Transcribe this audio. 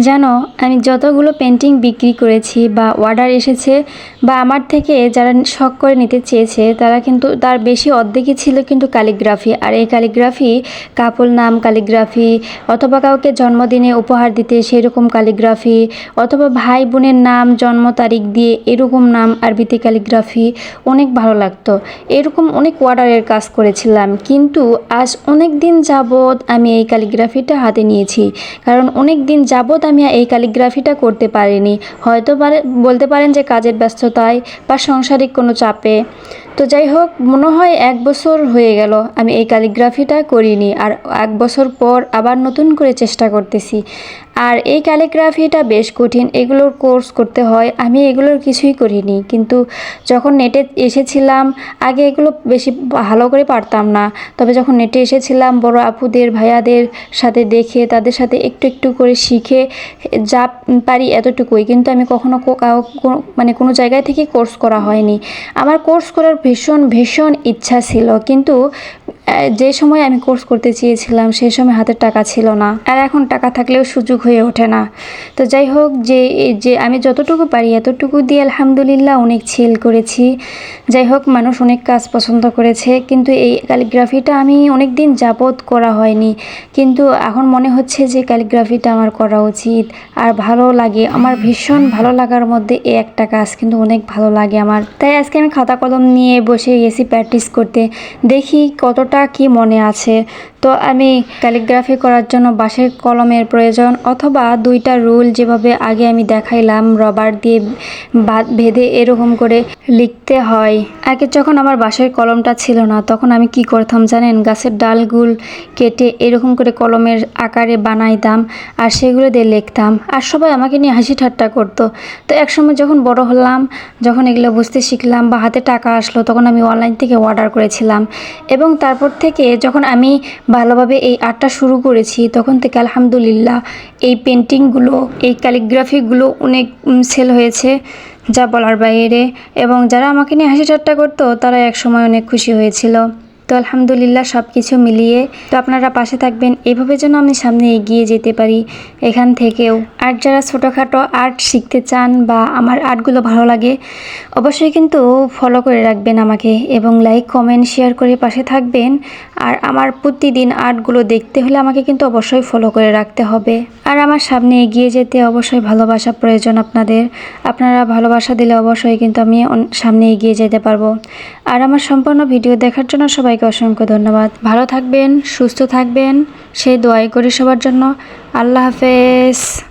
জানো, আমি যতগুলো পেন্টিং বিক্রি করেছি বা অর্ডার এসেছে বা আমার থেকে যারা শখ করে নিতে চেয়েছে, তারা কিন্তু তার বেশি অর্ধেকই ছিল কিন্তু ক্যালিগ্রাফি। আর এই ক্যালিগ্রাফি, কাপল নাম ক্যালিগ্রাফি, অথবা কাউকে জন্মদিনে উপহার দিতে সেরকম ক্যালিগ্রাফি, অথবা ভাই বোনের নাম, জন্ম তারিখ দিয়ে এরকম নাম আরবিতে ক্যালিগ্রাফি, অনেক ভালো লাগতো। এরকম অনেক অর্ডারের কাজ করেছিলাম। কিন্তু আজ অনেক দিন যাবৎ আমি এই ক্যালিগ্রাফিটা হাতে নিয়েছি। কারণ অনেক দিন যাবৎ আমি এই ক্যালিগ্রাফিটা করতে পারিনি। হয়তো পারে, বলতে পারেন যে কাজের ব্যস্ততায় বা সাংসারিক কোনো চাপে। তো যাই হোক, মনে হয় এক বছর হয়ে গেল, আমি এই ক্যালিগ্রাফিটা করিনি। আর এক বছর পর আবার নতুন করে চেষ্টা করতেছি। আর এই ক্যালিগ্রাফিটা বেশ কঠিন, এগুলোর কোর্স করতে হয়। আমি এগুলোর কিছুই করিনি, কিন্তু যখন নেটে এসেছিলাম, আগে এগুলো বেশি ভালো করে পারতাম না। তবে যখন নেটে এসেছিলাম, বড় আপুদের, ভাইয়াদের সাথে দেখে, তাদের সাথে একটু একটু করে শিখে, যা পারি এতটুকুই। কিন্তু আমি কখনো মানে কোনো জায়গায় থেকে কোর্স করা হয়নি। আমার কোর্স করার ভীষণ ভীষণ ইচ্ছা ছিল, কিন্তু যে সময় আমি কোর্স করতে চেয়েছিলাম সেই সময় হাতে টাকা ছিল না। আর এখন টাকা থাকলেও সুযোগ হয়ে ওঠে না। তো যাই হোক, যে যে আমি যতটুকু পারি, এতটুকু দিয়ে আলহামদুলিল্লাহ অনেক ছেল করেছি। যাই হোক, মানুষ অনেক কাজ পছন্দ করেছে, কিন্তু এই ক্যালিগ্রাফিটা আমি অনেক দিন যাবৎ করা হয়নি। কিন্তু এখন মনে হচ্ছে যে ক্যালিগ্রাফিটা আমার করা উচিত। আর ভালো লাগে, আমার ভীষণ ভালো লাগার মধ্যে এই একটা কাজ কিন্তু অনেক ভালো লাগে আমার। তাই আজকে আমি খাতা কলম নিয়ে বসে গেছি প্র্যাকটিস করতে দেখি কতটা কি মনে আছে? তো আমি ক্যালিগ্রাফি করার জন্য বাঁশের কলমের প্রয়োজন অথবা দুইটা রুল যেভাবে আগে আমি দেখাইলাম, রবার দিয়ে বেঁধে এরকম করে লিখতে হয়। আগে যখন আমার বাঁশের কলমটা ছিল না, তখন আমি কি করতাম জানেন? গাছের ডালগুল কেটে এরকম করে কলমের আকারে বানাইতাম আর সেগুলো দিয়ে লিখতাম। আর সবাই আমাকে নিয়ে হাসি ঠাট্টা করতো। তো একসময় যখন বড় হলাম, যখন এগুলো বুঝতে শিখলাম বা হাতে টাকা আসলো, তখন আমি অনলাইন থেকে অর্ডার করেছিলাম। এবং তারপর থেকে যখন আমি ভালোভাবে এই আর্টটা শুরু করেছি, তখন থেকে আলহামদুলিল্লাহ এই পেন্টিংগুলো এই ক্যালিগ্রাফিগুলো অনেক সেল হয়েছে। যা বলার বাইরে। এবং যারা আমাকে নিয়ে হাসি ঠাট্টা করতো তারা একসময় অনেক খুশি হয়েছিল। তো আলহামদুলিল্লাহ সব কিছু মিলিয়ে তো আপনারা পাশে থাকবেন। এভাবে যেন আমি সামনে এগিয়ে যেতে পারি এখান থেকেও। আর যারা ছোটোখাটো আর্ট শিখতে চান বা আমার আর্টগুলো ভালো লাগে, অবশ্যই কিন্তু ফলো করে রাখবেন আমাকে এবং লাইক কমেন্ট শেয়ার করে পাশে থাকবেন। আর আমার প্রতিদিন আর্টগুলো দেখতে হলে আমাকে কিন্তু অবশ্যই ফলো করে রাখতে হবে। আর আমার সামনে এগিয়ে যেতে অবশ্যই ভালোবাসা প্রয়োজন আপনাদের। আপনারা ভালোবাসা দিলে অবশ্যই কিন্তু আমি সামনে এগিয়ে যেতে পারব। আর আমার সম্পূর্ণ ভিডিও দেখার জন্য সবাইকে অসংখ্য ধন্যবাদ। ভালো থাকবেন, সুস্থ থাকবেন, সেই দোয়াই করি সবার জন্য। আল্লাহ হাফেজ।